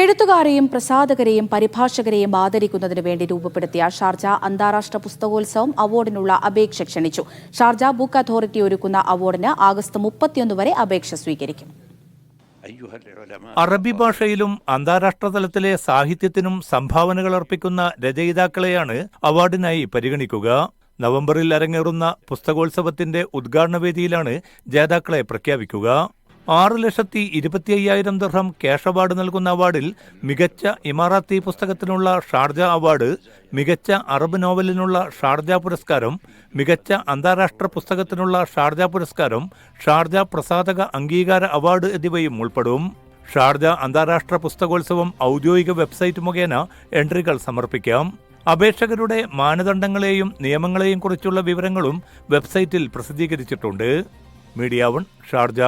എഴുത്തുകാരെയും പ്രസാധകരെയും പരിഭാഷകരെയും ആദരിക്കുന്നതിന് വേണ്ടി രൂപപ്പെടുത്തിയ ഷാർജ അന്താരാഷ്ട്ര പുസ്തകോത്സവം അവാർഡിനുള്ള അപേക്ഷ ക്ഷണിച്ചു. ഷാർജ ബുക്ക് അതോറിറ്റി ഒരുക്കുന്ന അവാർഡിന് ആഗസ്റ്റ് മുപ്പത്തിയൊന്ന് വരെ അപേക്ഷ സ്വീകരിക്കും. അറബി ഭാഷയിലും അന്താരാഷ്ട്ര തലത്തിലെ സാഹിത്യത്തിനും സംഭാവനകൾ അർപ്പിക്കുന്ന രചയിതാക്കളെയാണ് അവാർഡിനായി പരിഗണിക്കുക. നവംബറിൽ അരങ്ങേറുന്ന പുസ്തകോത്സവത്തിന്റെ ഉദ്ഘാടന വേദിയിലാണ് ജേതാക്കളെ പ്രഖ്യാപിക്കുക. ആറ് ലക്ഷത്തി ഇരുപത്തി അയ്യായിരം ദർഹം ക്യാഷ് അവാർഡ് നൽകുന്ന അവാർഡിൽ മികച്ച ഇമാറാത്തി പുസ്തകത്തിനുള്ള ഷാർജ അവാർഡ് മികച്ച അറബ് നോവലിനുള്ള ഷാർജ പുരസ്കാരം മികച്ച അന്താരാഷ്ട്ര പുസ്തകത്തിനുള്ള ഷാർജ പുരസ്കാരം ഷാർജ പ്രസാധക അംഗീകാര അവാർഡ് എന്നിവയും ഉൾപ്പെടും. ഷാർജ അന്താരാഷ്ട്ര പുസ്തകോത്സവം ഔദ്യോഗിക വെബ്സൈറ്റ് മുഖേന എൻട്രികൾ സമർപ്പിക്കാം. അപേക്ഷകരുടെ മാനദണ്ഡങ്ങളെയും നിയമങ്ങളെയും കുറിച്ചുള്ള വിവരങ്ങളും വെബ്സൈറ്റിൽ പ്രസിദ്ധീകരിച്ചിട്ടുണ്ട്. Media one Sharjah.